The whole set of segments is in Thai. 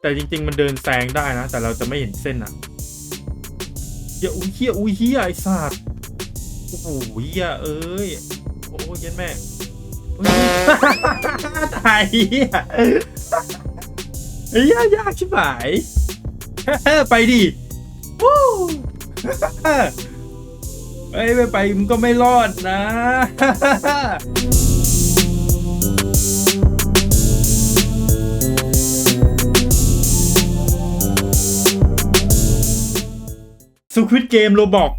แต่จริง ๆ มันเดินแซงได้นะ แต่เราจะไม่เห็นเส้นอะเฮียอุ้ยเฮียอุ้ยเฮียไอ้สัตว์โอ้โหเฮียเอ้ยโอ้ยเย็นแม่ตายเฮียเฮียยากชิบหายไปดิวู้ไปไปไปมึงก็ไม่รอดนะ สควิตเกมโรบอก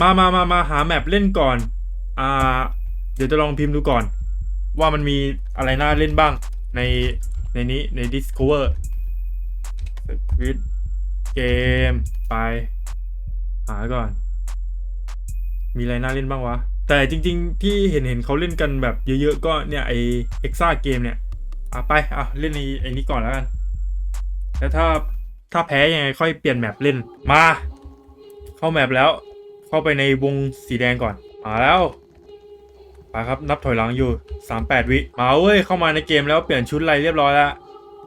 มามามามาหาแมปเล่นก่อน อ่า เดี๋ยวจะลองพิมพ์ดูก่อน ว่ามันมีอะไรน่าเล่นบ้าง ในในนี้ใน Discover สควิตเกมไป หาก่อน มีอะไรน่าเล่นบ้างวะ แต่จริง ๆ ที่เห็นเห็นเขาเล่นกันแบบเยอะๆ ก็เนี่ย ไอเอ็กซ่าเกมเนี่ย อะไป อะ เล่นในไอ้นี้ก่อนแล้วกัน แล้วถ้าถ้าแพ้ยังไงค่อยเปลี่ยนแมปเล่นมา เข้าแมปแล้ว เข้าไปในวงสีแดงก่อน มาแล้วไปครับนับถอยหลังอยู่ 38 วิมาเว้ยเข้ามาในเกมแล้วเปลี่ยนชุดอะไรเรียบร้อยแล้ว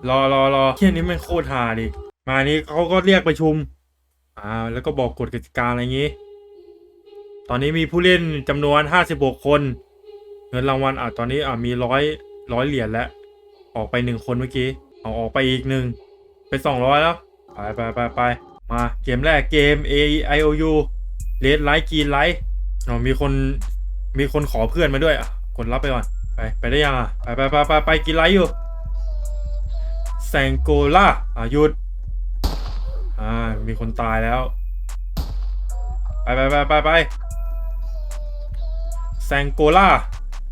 รอรอรอเที่ยนี้มันโคตรฮาดิมานี้เขาก็เรียกประชุมอ่าแล้วก็บอกกฎกติกาอะไรอย่างงี้ ตอนนี้มีผู้เล่นจำนวน 56 คน เงินรางวัลอะตอนนี้อะมีร้อยร้อยเหรียญแล้ว ออกไปหนึ่งคนเมื่อกี้เอาออกไปอีกหนึ่งเป็นสองร้อยแล้ว ไปไปไปไป มาเกมแรกเกม A I O U เลดไลท์กีนไลท์อ๋อมีคนมีคนขอเพื่อนมาด้วยอะกดรับไปก่อน ไป ไปได้ยังอะ ไปไปไปไปไปกินไลท์อยู่แซงโกล่าอะหยุด อ่า มีคนตายแล้ว ไปไปไปไปไปแซงโกล่า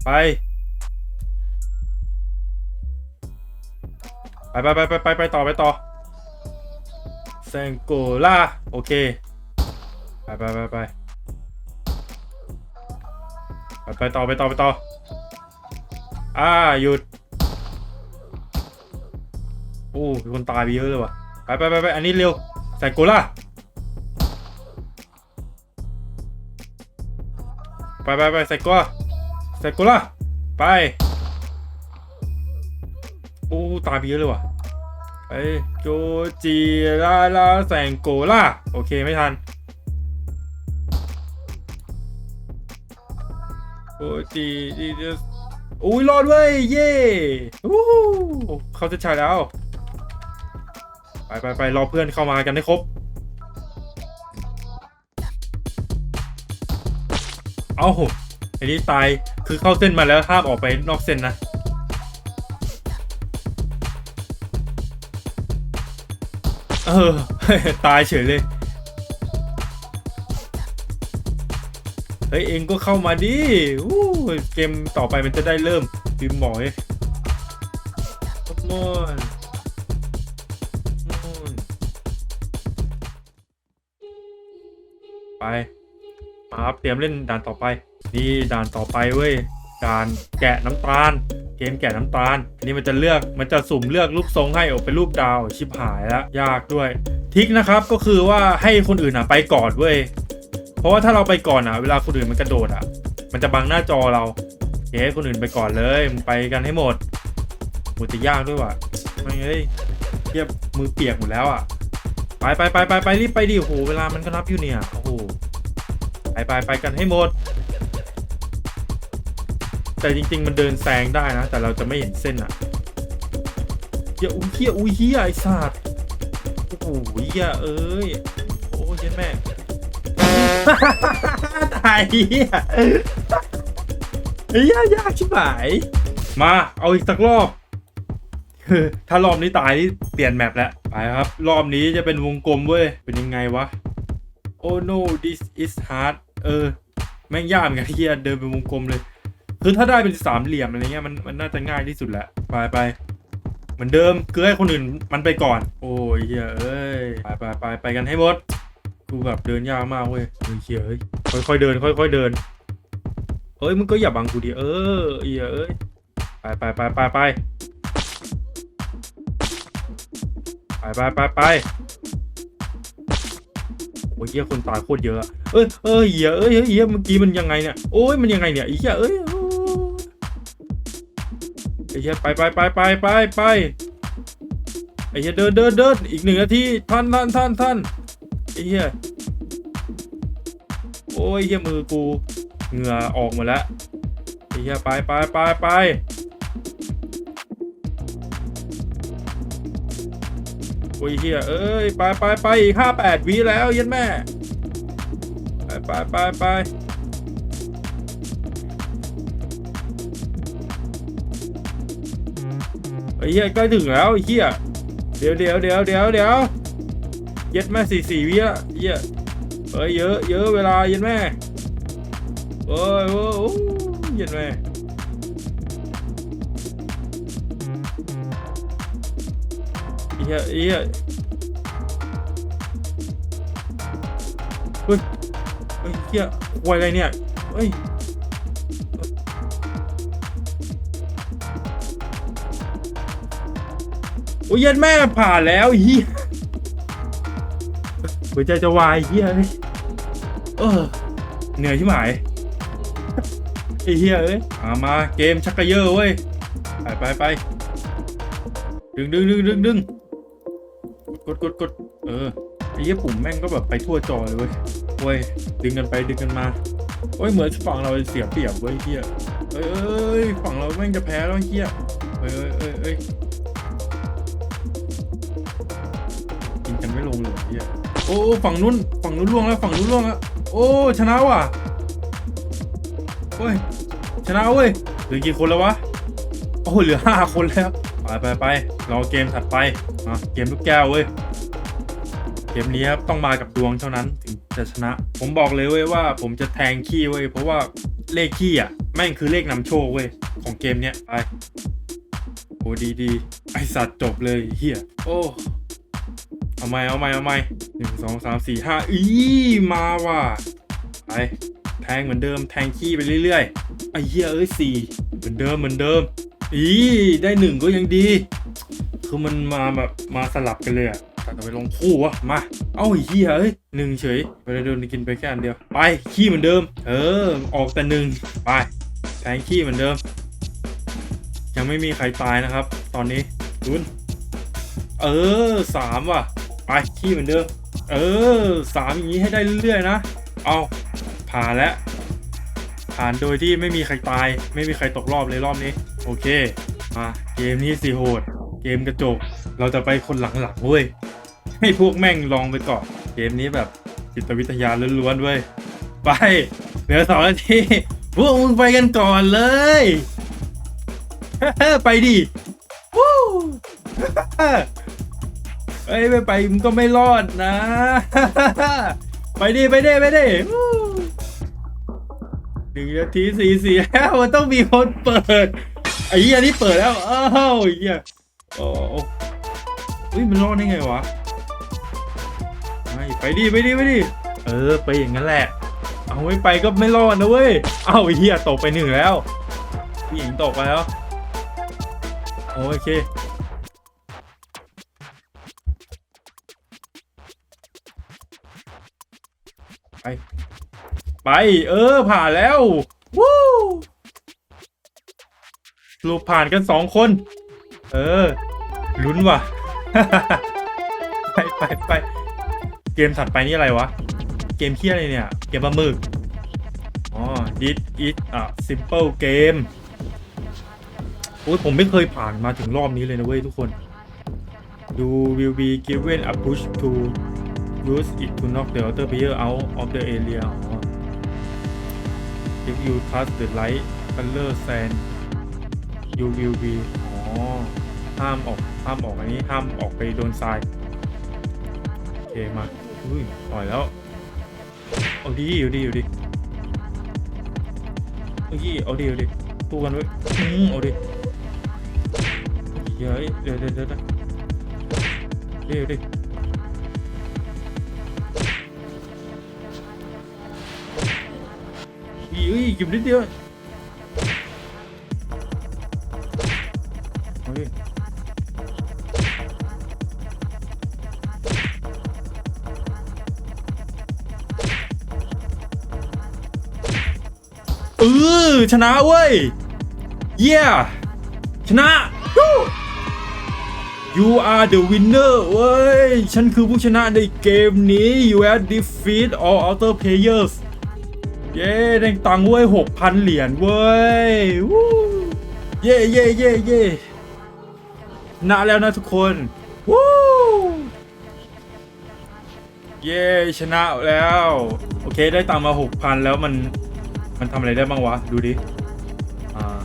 ไปไปไปไปไปไปไปต่อไปต่อ แซงโกล่าโอเคไปไปไปไปไปไปต่อไปต่อไปต่อ อ่า หยุด โอ้มีคนตายไปเยอะเลยว่ะ ไปไปไปไปอันนี้เร็วแซงโกล่าไปไปไปใส่กัวใส่กัวละไป โอ้ ตายไปเยอะเลยว่ะ ไปโจจีลาลาแสงโกล่าโอเคไม่ทันโจจีจีอุ้ยรอดเว้ย เย่อู้หูเขาจะใช่แล้ว ไปไปไปรอเพื่อนเข้ามากันให้ครบ เอ้าอันนี้ตาย คือเข้าเส้นมาแล้วห้ามออกไปนอกเส้นนะ เออ ตายเฉยเลย เฮ้ย เองก็เข้ามาดิอู้เกมต่อไปมันจะได้เริ่มพิมพ์หมอยมอนไปมาครับเตรียมเล่นด่านต่อไป นี่ด่านต่อไปเว้ย ด่านแกะน้ำตาล เกมแกะน้ำตาลนนี้มันจะเลือกมันจะสุ่มเลือกรูปทรงให้ออกเป็นรูปดาวชิบหายแล้วยากด้วย ทิกนะครับก็คือว่าให้คนอื่นอะไปก่อนเว้ยเพราะว่าถ้าเราไปก่อนอะ เวลาคนอื่นมันกระโดดอะ มันจะบังหน้าจอเราเฮ้คนอื่นไปก่อนเลยมึงไปกันให้หมดมันจะยากด้วยว่ะไม่เฮ้ยเทียบมือเปียกหมดแล้วอะไปไปไปไปไปรีบไปดิโอ้โหเวลามันก็นับอยู่เนี่ยโอ้โหไปไปไปกันให้หมด แต่จริง ๆ มันเดินแซงได้นะ แต่เราจะไม่เห็นเส้นอะเฮียอุ้ยเฮียอุ้ยเฮียไอสัตว์โอ้โหเฮียเอ้ยโอ้ยเย็นแม่ตายเฮียเฮียยากชิบหาย มาเอาอีกสักรอบถ้ารอบนี้ตายนี่เปลี่ยนแมปแล้วไปครับ รอบนี้จะเป็นวงกลมเว้ย เป็นยังไงวะโอ้ no this is hard เออ แม่งยากเหมือนกันที่เดินเป็นวงกลมเลย คือถ้าได้เป็นสามเหลี่ยมอะไรเงี้ยมันมันน่าจะง่ายที่สุดแหละไปไปเหมือนเดิมคือให้คนอื่นมันไปก่อน โอ้ยเฮียเอ้ยไปไปไปไปกันให้หมดกูแบบเดินยากมากเว้ยเฮ้ยเฮียเอ้ยค่อยๆเดิน ค่อยๆเดินเอ้ยมึงก็อย่าบังกูดิเออเฮียเอ้ยไปไปไปไปไปไปไปไปไปโอ้ยเหี้ยคนตายโคตรเยอะเอ้ยเอ้ยเหี้ยเอ้ยเฮียเมื่อกี้มันยังไงเนี่ยโอ้ยมันยังไงเนี่ยอ้เหี้ยเอ้ยโอ้ยไอ้ เหี้ยไปไปไปไปไปไปไอ้เหี้ยเดินเดินเดินอีกหนึ่งนาทีท่านท่านท่านท่านไอ้เหี้ยโอ้ยเหี้ยมือกูเหงื่อออกหมดแล้วไอ้เหี้ยไปไปไปไปโอ้ยเหี้ยเอ้ย ไปไปไปอีกห้าแปดวิแล้วยันแม่ ไปไปไปไป เหี้ยใกล้ถึงแล้วไอ้เหี้ยเดี๋ยวเดี๋ยวเดี๋ยวเดี๋ยวเดี๋ยวเย็ดแม่สี่สี่วิอะเหี้ยเอ้ยเยอะเยอะเวลาเย็ดแม่โอ้ยโอ้ยโอ้ยเย็ดแม่เหี้ยเหี้ยเฮ้ยเฮ้ยเหี้ยควายอะไรเนี่ยเฮ้ย โอ้ยย็นแม่ผ่านแล้วเฮียหัวใจจะวายเฮียเอ้ยเออเหนื่อยที่หมายไอ้เฮียเอ้ยมามาเกมชักกระเยอะเว้ยไปไปไปดึงดึงดึงดึงดึงกดกดกดเออไอ้เหี้ยปุ่มแม่งก็แบบไปทั่วจอเลยเว้ยเว้ยดึงกันไปดึงกันมาโอ้ยเหมือนฝั่งเราเสียเปรียบเว้ยเฮียเอ้ยเอ้ยฝั่งเราแม่งจะแพ้แล้วเฮียเอ้ยเอ้ยเอ้ย กันไม่ลงเลยเฮียโอ้ฝั่งนู้นฝั่งนู้นล่วงแล้วฝั่งนู้นล่วงแล้วโอ้ชนะว่ะเว้ยชนะเว้ยเหลือกี่คนแล้ววะโอ้เหลือห้าคนแล้วไปไปไปรอเกมถัดไปมาเกมลูกแก้วเว้ยเกมนี้ครับต้องมากับดวงเท่านั้นถึงจะชนะ ผมบอกเลยเว้ยว่า ผมจะแทงขี้เว้ยเพราะว่าเลขขี้อะแม่งคือเลขนำโชคเว้ยของเกมเนี้ยไปโอ้ดีดีไอสัตว์จบเลยเฮียโอ้ เอาไม่เอาไม่เอาไม่หนึ่งสองสามสี่ห้าอีมาว่ะไปแทงเหมือนเดิมแทงขี้ไปเรื่อยๆไอ้เหี้ยเอ้ยสี่เหมือนเดิมเหมือนเดิม อีได้หนึ่งก็ยังดี คือมันมาแบบมาสลับกันเลยอะแตัดเอาไปลงคู่วะมา เอ้าไอ้เหี้ยเอ้ยหนึ่งเฉยไปเลยโดนกินไปแค่อันเดียว ไปขี้เหมือนเดิม เออ ออกแต่หนึ่งไปแทงขี้เหมือนเดิม ยังไม่มีใครตายนะครับ ตอนนี้ดุนเออสามว่ะ ไปขี้เหมือนเดิม เออสามอย่างนี้ให้ได้เรื่อยๆนะ เอาผ่านแล้ว ผ่านโดยที่ไม่มีใครตาย ไม่มีใครตกรอบเลยรอบนี้ โอเคมาเกมนี้สิโหด เกมกระจก เราจะไปคนหลังๆเว้ย ให้พวกแม่งลองไปก่อน เกมนี้แบบจิตวิทยาล้วนๆเว้ย ไปเหลือสองนาที พวกมึงไปกันก่อนเลย ไปดิวู้ เอ้ยไม่ไปมึงก็ไม่รอดนะ ไปดิไปดิไปดิหนึ่งนาทีสี่สี่แล้วมันต้องมีคนเปิดไอ้เหี้ยนี่เปิดแล้วอ้าวไอ้เหี้ยโอ้อ้อุ้ยมันรอดได้ไงวะไม่ไปดิไปดิไปดิเออ ไปอย่างนั้นแหละ เอาไม่ไปก็ไม่รอดนะเว้ยเอ้าไอ้เหี้ยตกไปหนึ่งแล้วผู้หญิงตกไปแล้วโอเค ไปไปเออผ่านแล้ววู้สรุปผ่านกันสองคน เออ ลุ้นว่ะ ไปไปไปเกมถัดไปนี่อะไรวะ เกมเคี้ยอะไรเนี่ย เกมปลาหมึกอ๋อ this is a simple game โอ้ยผมไม่เคยผ่านมาถึงรอบนี้เลยนะเว้ยทุกคน You will be given a push to use it to knock the other player out of the area อ๋อ if you touch the light color sand you will be อ๋อห้ามออกห้ามออกอันนี้ห้ามออกไปโดนทรายโอเคมาอุ้ยปล่อยแล้วเอาดีเอาดีเอาดีเอาดีเอาดีเอาดีตู้กันไว้ยอืมเอาดีเฮ้ยเดี๋ยวเดี๋ยวเดี๋ยวเดี๋ยวเดี๋ อีเอ้ยเก็บนิดเดียวเฮ้ยเออชนะเว้ย เยี่ยชนะ you are the winner เว้ย ฉันคือผู้ชนะในเกมนี้ you have defeat all other players เย้ได้ตังค์เว้ยหกพันเหรียญเว้ยวู้เย้เย้เย้เย้ชนะแล้วนะทุกคนวู้เย้ชนะแล้ว โอเคได้ตังค์มาหกพันแล้วมันมันทำอะไรได้บ้างวะ ดูดิอ่า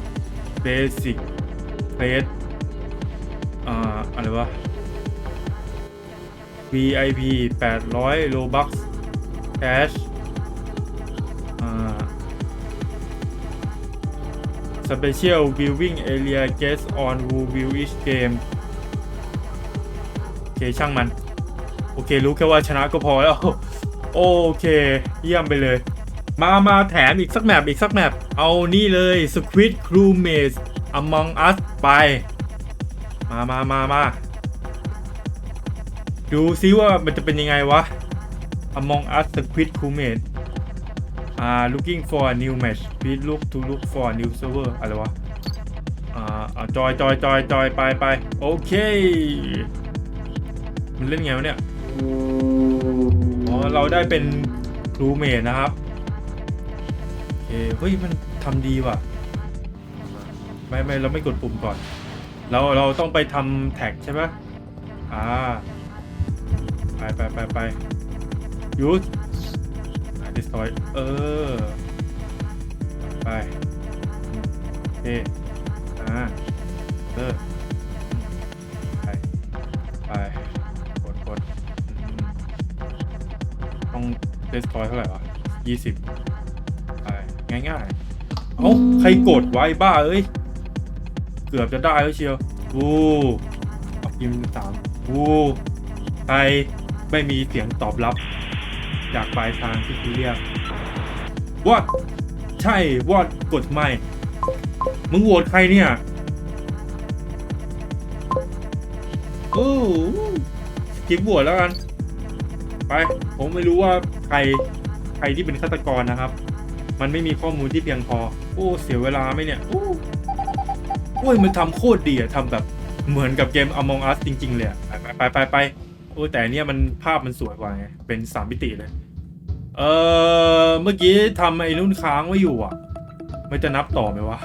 basic plate อ่าอะไรวะ VIP 800 Robux Cash Special Viewing Area Guest on Who View Each Game โอเคช่างมัน โอเค รู้แค่ว่าชนะก็พอแล้ว โอเค เยี่ยมไปเลย มามาแถมอีกสักแมปอีกสักแมปเอานี่เลย Squid Crewmates Among Us ไป มามามามาดูซิว่ามันจะเป็นยังไงวะ Among Us Squid Crewmate อ่า looking for a new match please look to look for a new server อะไรวะ อ่าอ่าจอยจอยจอยจอยไปไปโอเค มันเล่นไงวะเนี่ย อ๋อ เราได้เป็นรูเมทนะครับโอเคเฮ้ย มันทำดีว่ะ ไม่ไม่เราไม่กดปุ่มก่อน เราเราต้องไปทำแท็กใช่ไหมอ่า ไปไปไปไปยูส ดิสทอยเออ ไปโอเคอ่าเออ ไป ไป กดกดต้องดิสทอยเท่าไหร่วะยี่สิบไป ง่ายๆเอ้า ใครกดไว้บ้า เอ้ย เกือบจะได้แล้วเชียววูเอาพิมพ์สามวูใครไม่มีเสียงตอบรับ จากปลายทางที่คุณเรียก what ใช่ what กดไม่มึงโหวตใครเนี่ยโอ้กิปโหวตแล้วกัน ไป ผมไม่รู้ว่าใครใครที่เป็นฆาตกรนะครับ มันไม่มีข้อมูลที่เพียงพอ โอ้เสียเวลาไหมเนี่ยโอ้โอ้ยมันทำโคตรดีอะทำแบบเหมือนกับเกม Among Us จริง ๆ เลยอะไปไปไปไปโอ้แต่เนี่ยมันภาพมันสวยกว่าไงเป็นสามมิติเลย เออเมื่อกี้ทำไอ้นุ่นค้างไว้อยู่อะ ไมันจะนับต่อไหมวะ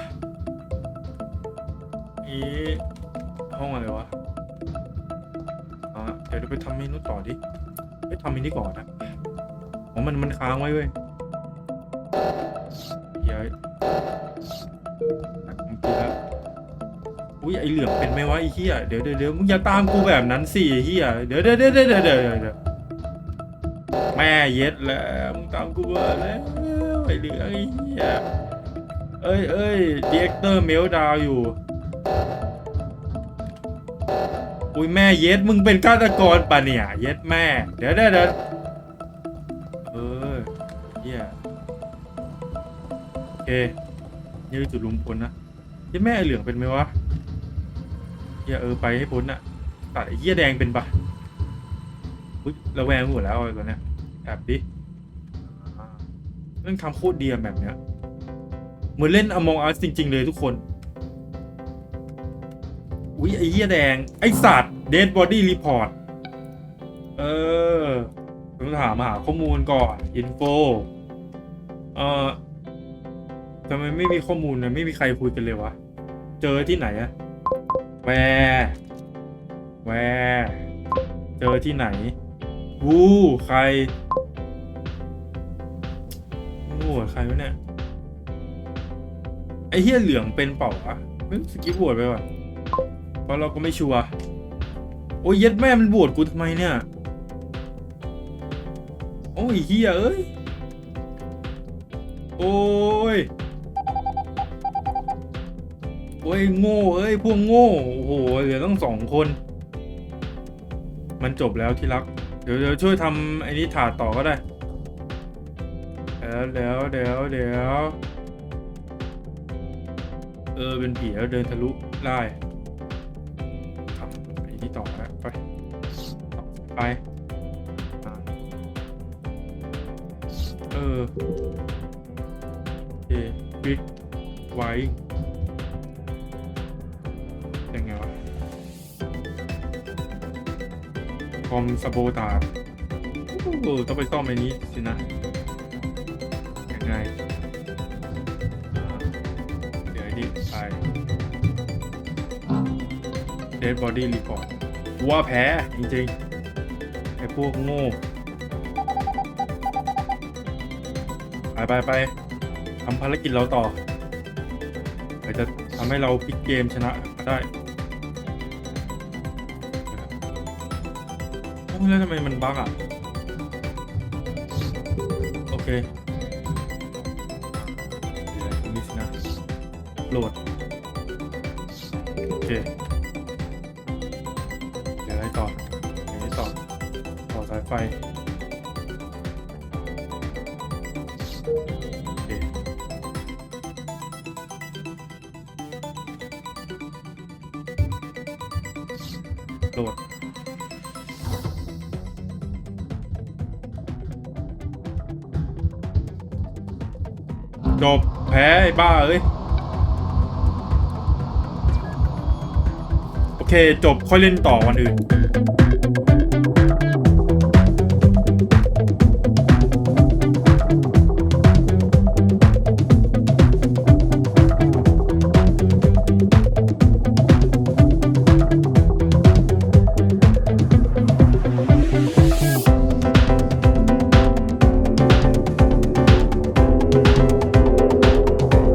อีห้องอะไรวะอะเดี๋ยวเราไปทำเมนูต่อดิไปทำเมนูก่อนนะอ๋อมันมันค้างไว้เว้ยเย้ยอะผมกินแล้วอุ้ยไอเหลืองเป็นไหมวะไอเฮียเดี๋ยวเดี๋ยวเดี๋ยวมึงอย่าตามกูแบบนั้นสิไอ้เฮียเดี๋ยวเดี๋ยวเดี๋ยวเดี๋ยวเดี๋ยวเดี๋ยว แม่เย็ดแล้วมึงตามกูมาแล้วไอเหลืองไอเฮียเอ้ยเอ้ยดีเอ็กเตอร์เมลดาวอยู่อุ้ยแม่เย็ดมึงเป็นฆาตกรปะเนี่ย เย็ดแม่ เดี๋ยวเดี๋ยวเดี๋ยวเออเฮียโอเคนี่คือจุดรวมพลนะเหี้แม่ไอเหลืองเป็นไหมวะเฮียเออไปให้พ้นอะตัดไอ้เหี้ยแดงเป็นปะอุ้ยระแวงหมดแล้วไอ้ตัวเนี้ย แอบดิเรื่องทำโคตรเดียแบบเนี้ยเหมือนเล่น Among Us จริง ๆ เลยทุกคน อุ้ยไอ้เหี้ยแดง ไอ้สัตว์ Dead Body Report เออต้องถามหาข้อมูลก่อน info เอ่อทำไมไม่มีข้อมูลนะไม่มีใครคุยกันเลยวะ เจอที่ไหนอะแวร์แวร์เจอที่ไหน วู้ใคร โอ้ใครวะเนี่ย ไอ้เฮียเหลืองเป็นเปล่าวะเฮ้ยสกิปบวชไปว่ะเพราะเราก็ไม่ชัวร์ โอ้ยเย็ดแม่มันบวชกูทำไมเนี่ย โอ้ยเฮียเอ้ย โอ้ย โอ้ยโง่เอ้ยพวกโง่ โอ้โหเหลือต้องสองคน มันจบแล้วที่รัก เดี๋ยวเดี๋ยวช่วยทำไอ้นี้ถาดต่อก็ได้ ดี๋ยวเดี๋ยวเดี๋ยวเดี๋ยวเออเป็นผีแล้วเดินทะลุได้ทำไอ้นี้ต่อแล้วไปไปเออโอเคบิ๊กไว้ยังไงวะคอมสโบตาโอ้ต้องไปซ่อมไอ้นี้สินะ ไงเดี๋ยวไอ้นี่ไป Dead Body Report กูว่าแพ้ จริงๆ ไอ้พวกโง่ ไปไปไปทำภารกิจเราต่อเดี๋ยวจะทำให้เราพลิกเกมชนะได้โอ้ยแล้วทำไมมันบั๊กอะ โหลด โอเคเดี๋ยวอะไรต่อเดี๋ยวอะไรต่อ ต่อสายไฟ โอเค โหลด จบ แพ้ไอ้บ้าเอ้ย เคจบค่อยเล่นต่อวันอื่น